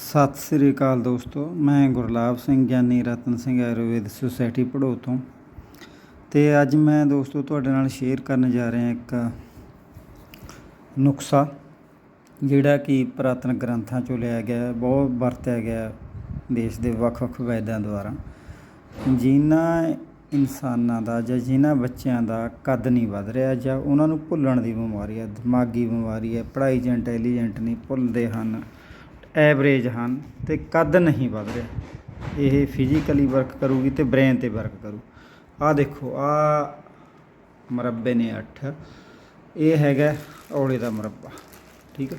ਸਤਿ ਸ੍ਰੀ ਅਕਾਲ ਦੋਸਤੋ, ਮੈਂ ਗੁਰਲਾਬ ਸਿੰਘ ਗਿਆਨੀ ਰਤਨ ਸਿੰਘ ਆਯੁਰਵੇਦ ਸੁਸਾਇਟੀ ਪੜੋ ਤੋਂ ਤੇ ਅੱਜ ਮੈਂ ਦੋਸਤੋ ਤੁਹਾਡੇ ਨਾਲ ਸ਼ੇਅਰ ਕਰਨ ਜਾ ਰਿਹਾ ਇੱਕ ਨੁਕਸਾ, ਜਿਹੜਾ ਕਿ ਪੁਰਾਤਨ ਗ੍ਰੰਥਾਂ ਚੋਂ ਲਿਆ ਗਿਆ, ਬਹੁਤ ਵਰਤਿਆ ਗਿਆ ਦੇਸ਼ ਦੇ ਵੱਖ-ਵੱਖ ਵੈਦਾਂ ਦੁਆਰਾ। ਜਿਨ੍ਹਾਂ ਇਨਸਾਨਾਂ ਦਾ ਜਾਂ ਜਿਨ੍ਹਾਂ ਬੱਚਿਆਂ ਦਾ ਕੱਦ ਨਹੀਂ ਵੱਧ ਰਿਹਾ ਜਾਂ ਉਹਨਾਂ ਨੂੰ ਭੁੱਲਣ ਦੀ ਬਿਮਾਰੀ ਹੈ, ਦਿਮਾਗੀ ਬਿਮਾਰੀ ਹੈ, ਪੜ੍ਹਾਈ 'ਚ ਇੰਟੈਲੀਜੈਂਟ ਨਹੀਂ ਭੁੱਲਦੇ ਹਨ ਐਵਰੇਜ ਹਨ ਅਤੇ ਕੱਦ ਨਹੀਂ ਵੱਧ ਰਿਹਾ। ਇਹ ਫਿਜ਼ੀਕਲੀ ਵਰਕ ਕਰੂਗੀ ਤੇ ਬ੍ਰੇਨ ਤੇ ਵਰਕ ਕਰੂ। ਆਹ ਦੇਖੋ ਆ ਮਰੱਬੇ ਨੇ 8 ਇਹ ਹੈਗਾ ਔਲੇ ਦਾ ਮਰੱਬਾ, ਠੀਕ ਹੈ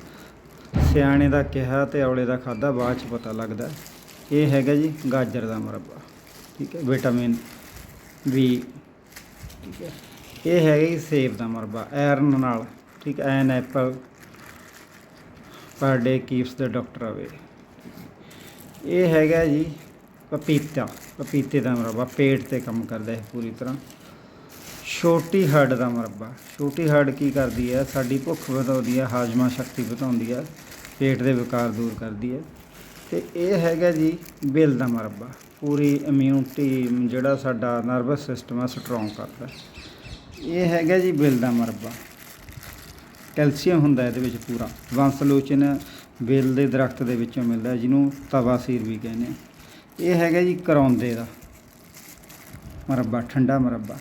ਸਿਆਣੇ ਦਾ ਕਿਹਾ ਤੇ ਔਲੇ ਦਾ ਖਾਦਾ ਬਾਅਦ ਚ ਪਤਾ ਲੱਗਦਾ। ਇਹ ਹੈਗਾ ਜੀ ਗਾਜਰ ਦਾ ਮਰੱਬਾ, ਠੀਕ ਹੈ ਵਿਟਾਮਿਨ ਵੀ ਠੀਕ ਹੈ ਇਹ ਹੈਗਾ ਜੀ ਸੇਬ ਦਾ ਮਰੱਬਾ ਐਰਨ ਨਾਲ, ਠੀਕ ਐਨ ਐਪਲ ਪਰ ਡੇ ਕੀਪਸ ਦ ਡਾਕਟਰ ਆਵੇ। ਇਹ ਹੈਗਾ ਜੀ ਪਪੀਤਾ, ਪਪੀਤੇ ਦਾ ਮਰਬਾ, ਪੇਟ ਤੇ ਕੰਮ ਕਰਦਾ ਹੈ ਪੂਰੀ ਤਰ੍ਹਾਂ। ਛੋਟੀ ਹੱਡ ਦਾ ਮਰਬਾ, ਛੋਟੀ ਹੱਡ ਕੀ ਕਰਦੀ ਹੈ? ਸਾਡੀ ਭੁੱਖ ਵਧਾਉਂਦੀ ਹੈ, ਹਾਜ਼ਮਾ ਸ਼ਕਤੀ ਵਧਾਉਂਦੀ ਹੈ, ਪੇਟ ਦੇ ਵਿਕਾਰ ਦੂਰ ਕਰਦੀ ਹੈ। ਤੇ ਇਹ ਹੈਗਾ ਜੀ ਬਿਲ ਦਾ ਮਰਬਾ, ਪੂਰੀ ਇਮਿਊਨਿਟੀ ਜਿਹੜਾ ਸਾਡਾ ਨਰਵਸ ਸਿਸਟਮ ਆ ਸਟਰੋਂਗ ਕਰਦਾ। ਇਹ ਹੈਗਾ ਜੀ ਬਿਲ ਦਾ ਮਰਬਾ। ਕੈਲਸ਼ੀਅਮ ਹੁੰਦਾ ਇਹਦੇ ਵਿੱਚ ਪੂਰਾ। ਵੰਸਲੋਚਨ ਬੇਲ ਦੇ ਦਰਖਤ ਦੇ ਵਿੱਚੋਂ ਮਿਲਦਾ ਜਿਹਨੂੰ ਤਵਾਸੀਰ ਵੀ ਕਹਿੰਦੇ ਆ। ਇਹ ਹੈਗਾ ਜੀ ਕਰੌਂਦੇ ਦਾ। ਮਰੱਬਾ, ਠੰਡਾ ਮਰੱਬਾ।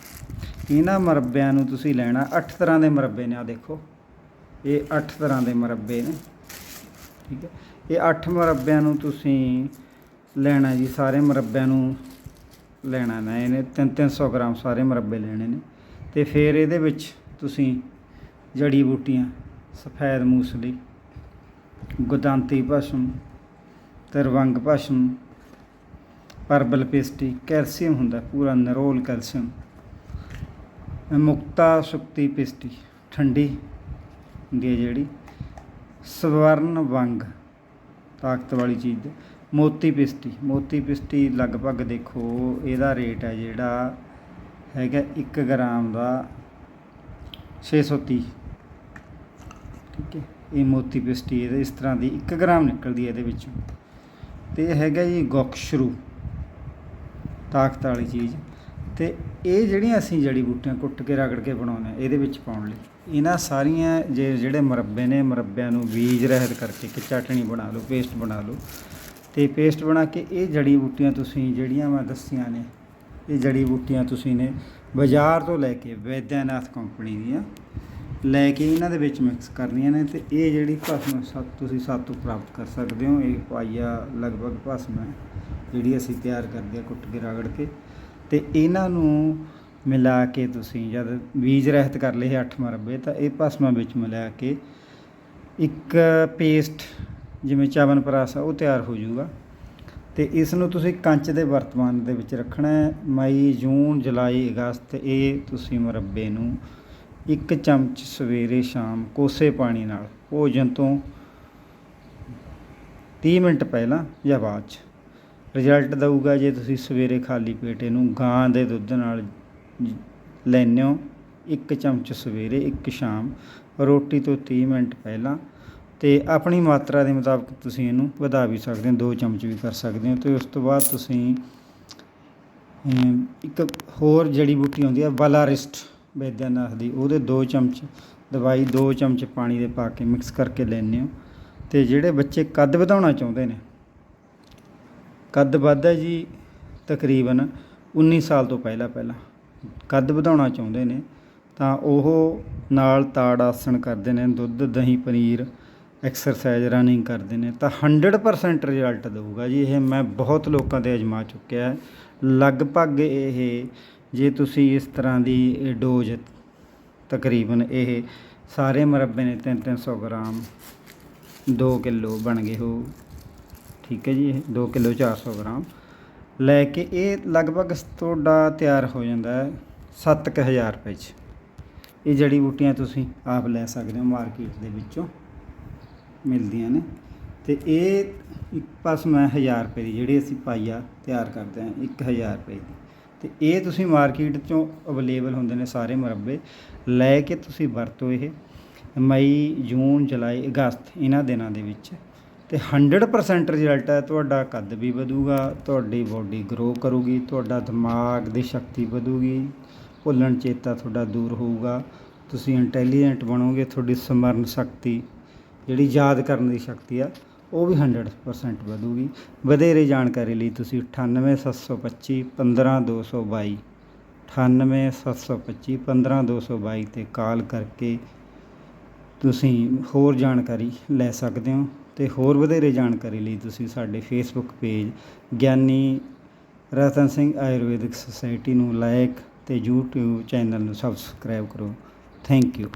ਇਹਨਾਂ ਮਰੱਬਿਆਂ ਨੂੰ ਤੁਸੀਂ ਲੈਣਾ 8 ਤਰ੍ਹਾਂ ਦੇ ਮਰੱਬੇ ਨੇ ਆ ਦੇਖੋ। ਇਹ 8 ਤਰ੍ਹਾਂ ਦੇ ਮਰੱਬੇ ਨੇ। ਠੀਕ ਹੈ। ਇਹ 8 ਮਰੱਬਿਆਂ ਨੂੰ ਤੁਸੀਂ ਲੈਣਾ ਜੀ, ਸਾਰੇ ਮਰੱਬਿਆਂ ਨੂੰ ਲੈਣਾ ਨਾ ਇਹਨੇ। 3-300 ਗ੍ਰਾਮ ਸਾਰੇ ਮਰੱਬੇ ਲੈਣੇ ਨੇ। ਤੇ ਫਿਰ ਇਹਦੇ ਵਿੱਚ ਤੁਸੀਂ ਜੜੀ ਬੂਟੀਆਂ, ਸਫੈਦ ਮੂਸਲੀ, ਗੁਦਾਂਤੀ ਭਸਮ ਤਰਵੰਗ ਭਸਮ ਪਰਬਲ ਪੇਸਟੀ, ਕੈਲਸ਼ੀਅਮ ਹੁੰਦਾ, ਪੂਰਾ ਨਰੋਲ ਕੈਲਸ਼ੀਅਮ। ਮੁਕਤਾ ਸੁਕਤੀ ਪੇਸਟੀ, ਠੰਡੀ ਹੁੰਦੀ ਹੈ ਜਿਹੜੀ। ਸਵਰਨ ਵੰਗ, ਤਾਕਤ ਵਾਲੀ ਚੀਜ਼ ਮੋਤੀ ਪਿਸਟੀ ਮੋਤੀ ਪਿਸਟੀ ਲਗਭਗ ਦੇਖੋ, ਇਹਦਾ ਰੇਟ ਹੈ ਜਿਹੜਾ ਹੈਗਾ 1 ਗ੍ਰਾਮ ਦਾ 630 ਠੀਕ ਹੈ। ਇਹ ਮੋਤੀ ਪਿਸਟੀ, ਇਹਦੇ ਇਸ ਤਰ੍ਹਾਂ ਦੀ 1 ਗ੍ਰਾਮ ਨਿਕਲਦੀ ਹੈ ਇਹਦੇ ਵਿੱਚੋਂ। ਤੇ ਇਹ ਹੈਗਾ ਜੀ ਗੋਕਸ਼ਰੂ ਤਾਕਤ ਵਾਲੀ ਚੀਜ਼। ਤੇ ਇਹ ਜਿਹੜੀਆਂ ਅਸੀਂ ਜੜੀ ਬੂਟੀਆਂ ਕੁੱਟ ਕੇ, ਰਗੜ ਕੇ ਬਣਾਉਂਦੇ ਹਾਂ, ਇਹਦੇ ਵਿੱਚ ਪਾਉਣ ਲਈ। ਇਹਨਾਂ ਸਾਰੀਆਂ ਜੇ ਜਿਹੜੇ ਮੁਰੱਬੇ ਨੇ, ਮੁਰੱਬਿਆਂ ਨੂੰ ਬੀਜ ਰਹਿਤ ਕਰਕੇ ਇੱਕ ਚਟਣੀ ਬਣਾ ਲਓ, ਪੇਸਟ ਬਣਾ ਲਓ। ਤੇ ਪੇਸਟ ਬਣਾ ਕੇ ਇਹ ਜੜੀ ਬੂਟੀਆਂ ਤੁਸੀਂ ਜਿਹੜੀਆਂ ਮੈਂ ਦੱਸੀਆਂ ਨੇ, ਇਹ ਜੜੀ ਬੂਟੀਆਂ ਤੁਸੀਂ ਨੇ ਬਾਜ਼ਾਰ ਤੋਂ ਲੈ ਕੇ ਵੈਦਿਆਨਾਥ ਕੰਪਨੀ ਦੀਆਂ ਲੈ ਕੇ ਇਹਨਾਂ ਦੇ ਵਿੱਚ ਮਿਕਸ ਕਰਨੀਆਂ ਨੇ ਤੇ ਇਹ ਜਿਹੜੀ ਭਸਮ ਸਤ ਤੁਸੀਂ ਸਾਤੋਂ ਪ੍ਰਾਪਤ ਕਰ ਸਕਦੇ ਹੋ, ਇਹ ਪਾਈਆ ਲਗਭਗ ਭਸਮ ਹੈ, ਜਿਹੜੀ ਅਸੀਂ ਤਿਆਰ ਕਰਦੇ ਆ ਕੁੱਟ ਕੇ ਰਗੜ ਕੇ। ਤੇ ਇਹਨਾਂ ਨੂੰ ਮਿਲਾ ਕੇ ਤੁਸੀਂ ਜਦ ਬੀਜ ਰਹਿਤ ਕਰ ਲਏ 8 ਮਰਬੇ, ਤਾਂ ਇਹ ਭਸਮਾਂ ਵਿੱਚ ਮਿਲਾ ਕੇ ਇੱਕ ਪੇਸਟ ਜਿਵੇਂ ਚਵਨ ਪਰਾਸ ਆ, ਉਹ ਤਿਆਰ ਹੋ ਜਾਊਗਾ। ਤੇ ਇਸ ਨੂੰ ਤੁਸੀਂ ਕੰਚ ਦੇ ਵਰਤਮਾਨ ਦੇ ਵਿੱਚ ਰੱਖਣਾ ਹੈ, ਮਈ, ਜੂਨ, ਜੁਲਾਈ, ਅਗਸਤ, ਇਹ ਤੁਸੀਂ ਮੁਰੱਬੇ ਨੂੰ ਇੱਕ ਚਮਚ ਸਵੇਰੇ ਸ਼ਾਮ ਕੋਸੇ ਪਾਣੀ ਨਾਲ, ਭੋਜਨ ਤੋਂ 30 ਮਿੰਟ ਪਹਿਲਾਂ ਜਾਂ ਬਾਅਦ ਚ। ਰਿਜ਼ਲਟ ਦਊਗਾ ਜੇ ਤੁਸੀਂ ਸਵੇਰੇ ਖਾਲੀ ਪੇਟ ਇਹਨੂੰ ਗਾਂ ਦੇ ਦੁੱਧ ਨਾਲ ਜ- ਲੈਂਦੇ ਹੋ। ਇੱਕ ਚਮਚ ਸਵੇਰੇ, ਇੱਕ ਸ਼ਾਮ। ਰੋਟੀ ਤੋਂ 30 ਮਿੰਟ ਪਹਿਲਾਂ ਤੇ ਆਪਣੀ ਮਾਤਰਾ ਦੇ ਮੁਤਾਬਕ ਤੁਸੀਂ ਇਹਨੂੰ ਵਧਾ ਵੀ ਸਕਦੇ ਹੋ, ਦੋ ਚਮਚ ਵੀ ਕਰ ਸਕਦੇ ਹੋ ਤੇ ਉਸ ਤੋਂ ਬਾਅਦ ਤੁਸੀਂ ਇੱਕ ਹੋਰ ਜੜੀ ਬੂਟੀ ਹੁੰਦੀ ਹੈ ਬਲਾਰਿਸਟ ਵੈਦਿਆਨਾਥ ਦੀ ਉਹਦੇ ਦੋ ਚਮਚ ਦਵਾਈ, ਦੋ ਚਮਚ ਪਾਣੀ ਦੇ ਪਾ ਕੇ ਮਿਕਸ ਕਰਕੇ ਲੈਂਦੇ ਹੋ। ਤੇ ਜਿਹੜੇ ਬੱਚੇ ਕੱਦ ਵਧਾਉਣਾ ਚਾਹੁੰਦੇ ਨੇ, ਕੱਦ ਵੱਧਦਾ ਜੀ ਤਕਰੀਬਨ 19 ਸਾਲ ਤੋਂ ਪਹਿਲਾਂ ਪਹਿਲਾਂ। ਕੱਦ ਵਧਾਉਣਾ ਚਾਹੁੰਦੇ ਨੇ, ਤਾਂ ਉਹ ਨਾਲ ਤਾੜ ਆਸਣ ਕਰਦੇ ਨੇ, ਦੁੱਧ, ਦਹੀਂ, ਪਨੀਰ ਐਕਸਰਸਾਈਜ਼ ਰਨਿੰਗ ਕਰਦੇ ਨੇ। ਤਾਂ 100% ਰਿਜ਼ਲਟ ਦੇਊਗਾ ਜੀ। ਇਹ ਮੈਂ ਬਹੁਤ ਲੋਕਾਂ ਤੇ ਅਜਮਾ ਚੁੱਕਿਆ ਹੈ। ਲਗਭਗ ਇਹ ਜੇ ਤੁਸੀਂ ਇਸ ਤਰ੍ਹਾਂ ਦੀ ਡੋਜ਼ ਤਕਰੀਬਨ ਇਹ ਸਾਰੇ ਮੁਰੱਬੇ ਨੇ 3-300 ਗ੍ਰਾਮ 2 ਕਿਲੋ ਬਣ ਗਏ ਹੋ, ਠੀਕ ਹੈ ਜੀ ਇਹ 2 ਕਿਲੋ 400 ਗ੍ਰਾਮ, ਲੈ ਕੇ ਇਹ ਲਗਭਗ ਤੁਹਾਡਾ ਤਿਆਰ ਹੋ ਜਾਂਦਾ ਹੈ 7000 ਰੁਪਏ 'ਚ। ਇਹ ਜੜੀ ਬੂਟੀਆਂ ਤੁਸੀਂ ਆਪ ਲੈ ਸਕਦੇ ਹੋ ਮਾਰਕੀਟ ਦੇ ਵਿੱਚੋਂ, ਮਿਲਦੀਆਂ ਨੇ। ਤੇ ਇਹ ਇੱਕ ਪਾਸ ਮੈਂ 1000 ਰੁਪਏ ਦੀ ਜਿਹੜੀ ਅਸੀਂ ਪਾਈਆ ਤਿਆਰ ਕਰਦੇ ਹਾਂ 1000 ਰੁਪਏ ਦੀ। ਤੇ ਇਹ ਤੁਸੀਂ ਮਾਰਕੀਟ ਚੋਂ ਅਵੇਲੇਬਲ ਹੁੰਦੇ ਨੇ ਸਾਰੇ ਮੁਰੱਬੇ। ਲੈ ਕੇ ਤੁਸੀਂ ਵਰਤੋ ਇਹ ਮਈ, ਜੂਨ, ਜੁਲਾਈ, ਅਗਸਤ, ਇਹਨਾਂ ਦਿਨਾਂ ਦੇ ਵਿੱਚ। ਤੇ 100% ਰਿਜ਼ਲਟ ਹੈ, ਤੁਹਾਡਾ ਕੱਦ ਵੀ ਵਧੂਗਾ, ਤੁਹਾਡੀ ਬੋਡੀ ਗਰੋ ਕਰੂਗੀ, ਤੁਹਾਡਾ ਦਿਮਾਗ ਦੀ ਸ਼ਕਤੀ ਵਧੂਗੀ, ਭੁੱਲਣ ਚੇਤਾ ਤੁਹਾਡਾ ਦੂਰ ਹੋਊਗਾ। ਤੁਸੀਂ ਇੰਟੈਲੀਜੈਂਟ ਬਣੋਗੇ, ਤੁਹਾਡੀ ਸਮਰਨ ਸ਼ਕਤੀ, ਜਿਹੜੀ ਯਾਦ ਕਰਨ ਦੀ ਸ਼ਕਤੀ ਆ ਉਹ ਵੀ 100% ਵਧੂਗੀ। ਵਧੇਰੇ ਜਾਣਕਾਰੀ ਲਈ ਤੁਸੀਂ 98725 15222 98725 15222 ਤੇ ਕਾਲ ਕਰਕੇ ਤੁਸੀਂ ਹੋਰ ਜਾਣਕਾਰੀ ਲੈ ਸਕਦੇ ਹੋ ਤੇ ਹੋਰ ਵਧੇਰੇ ਜਾਣਕਾਰੀ ਲਈ ਤੁਸੀਂ ਸਾਡੇ Facebook page Giani Ratan Singh Ayurvedic society ਨੂੰ ਲਾਇਕ ਤੇ YouTube ਚੈਨਲ ਨੂੰ ਸਬਸਕ੍ਰਾਈਬ ਕਰੋ। Thank you